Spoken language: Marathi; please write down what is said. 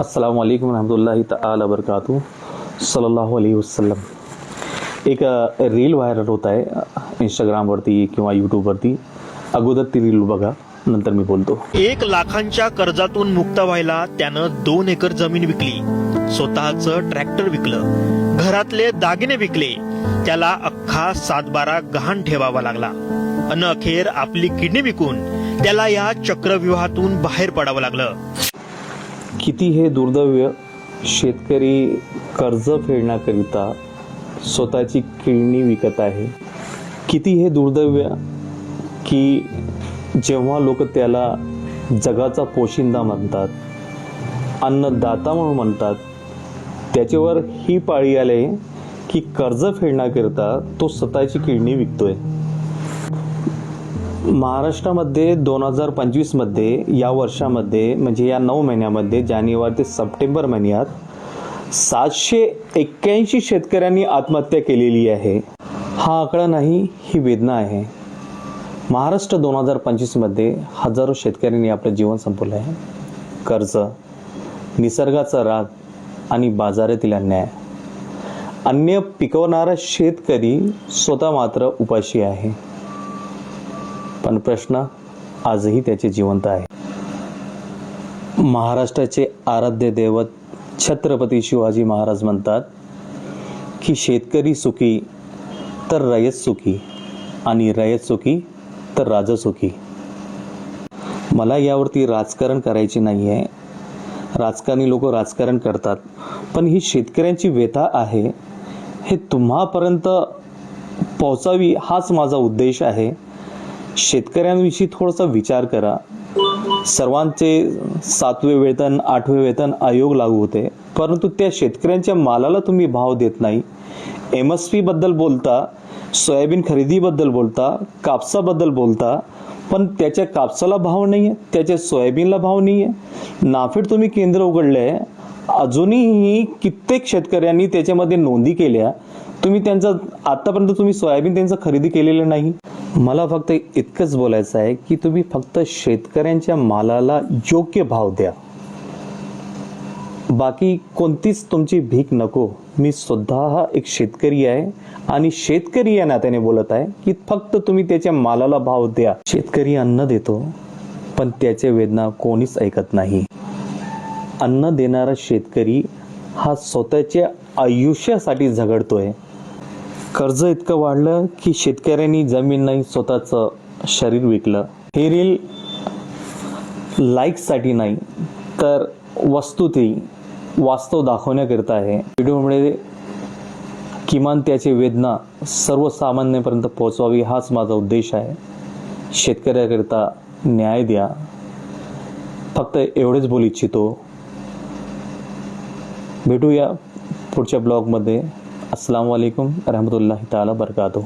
अस्सलाम वालेकुम रहमतुल्लाहि ताला बरकातू सल्लल्लाहु अलैहि वसल्लम एक रील व्हायरल होत आहे इंस्टाग्रामवरती किंवा यूट्यूबवरती अगोदर ती रील बघा नंतर मी बोलतो. एक लाखांच्या कर्जातून मुक्त व्हायला त्यानं दोन एकर जमीन विकली. स्वतःचं ट्रॅक्टर विकलं. घरातले दागिने विकले. त्याला अख्खा सातबारा गहाण ठेवावा लागला. अन अखेर आपली किडनी विकून त्याला या चक्रव्यूहातून बाहेर पडावं लागलं. किती हे दुर्दैव्य शेतकरी कर्ज फेडण्याकरिता स्वतःची किडनी विकत आहे? किती हे दुर्दैव्य की जेव्हा लोक त्याला जगाचा पोशिंदा म्हणतात अन्नदाता म्हणून म्हणतात त्याच्यावर ही पाळी आले की कर्ज फेडण्याकरिता तो स्वतःची किडनी विकतोय? महाराष्ट्रामध्ये दोन हजार पंचवीसमध्ये या वर्षामध्ये म्हणजे या नऊ महिन्यामध्ये जानेवारी ते सप्टेंबर महिन्यात सातशे एक्क्याऐंशी शेतकऱ्यांनी आत्महत्या केलेली आहे. हा आकडा नाही ही वेदना आहे. महाराष्ट्र दोन हजार पंचवीसमध्ये हजारो शेतकऱ्यांनी आपलं जीवन संपवलं आहे. कर्ज निसर्गाचा राग आणि बाजारातील अन्याय. अन्य पिकवणारा शेतकरी स्वतः मात्र उपाशी आहे. पण प्रश्न आजही त्याचे जिवंत आहे. महाराष्ट्राचे आराध्य दैवत छत्रपती शिवाजी महाराज म्हणतात की शेतकरी सुखी तर रयत सुखी आणि रयत सुखी तर राजा सुखी. मला यावरती राजकारण करायचे नाही आहे राजकारणी लोक राजकारण करतात. पण ही शेतकऱ्यांची व्यथा आहे. हे तुम्हापर्यंत पोहोचावी हाच माझा उद्देश आहे. शेतकऱ्यांविषयी थोडासा विचार करा. सर्वांचे सातवे वेतन आठवे वेतन आयोग लागू होते. परंतु त्या शेतकऱ्यांच्या मालाला तुम्ही भाव देत नाही. एम एस पी बद्दल बोलता सोयाबीन खरेदीबद्दल बोलता कापसाबद्दल बोलता पण त्याच्या कापसाला भाव नाही आहे त्याच्या सोयाबीनला भाव नाही आहे नाफेड तुम्ही केंद्र उघडलं आहे अजूनही कित्येक शेतकऱ्यांनी त्याच्यामध्ये नोंदी केल्या. तुम्ही त्यांचं आतापर्यंत तुम्ही सोयाबीन त्यांचं खरेदी केलेलं नाही. मला फक्त इतकंच बोलायचं आहे की तुम्ही फक्त शेतकऱ्यांच्या मालाला योग्य भाव द्या. बाकी कोणतीच तुमची भीक नको. मी सुद्धा हा एक शेतकरी आहे आणि शेतकरी या नात्याने बोलत आहे की फक्त तुम्ही त्याच्या मालाला भाव द्या. शेतकरी अन्न देतो पण त्याचे वेदना कोणीच ऐकत नाही. अन्न देणारा शेतकरी हा स्वतःच्या आयुष्यासाठी झगडतोय. कर्ज इतकं वाढलं की शेतकऱ्यांनी जमीन नाही स्वतःचं शरीर विकलं. हे रील लाईकसाठी नाही तर वस्तुती वास्तव दाखवण्याकरिता आहे. व्हिडिओमुळे किमान त्याची वेदना सर्वसामान्यपर्यंत पोहोचवावी हाच माझा उद्देश आहे. शेतकऱ्याकरिता न्याय द्या. फक्त एवढेच बोलू इच्छितो. भेटूया पुढच्या ब्लॉगमध्ये. अस्सलाम वालेकुम रहमतुल्लाहि ताला बरकातू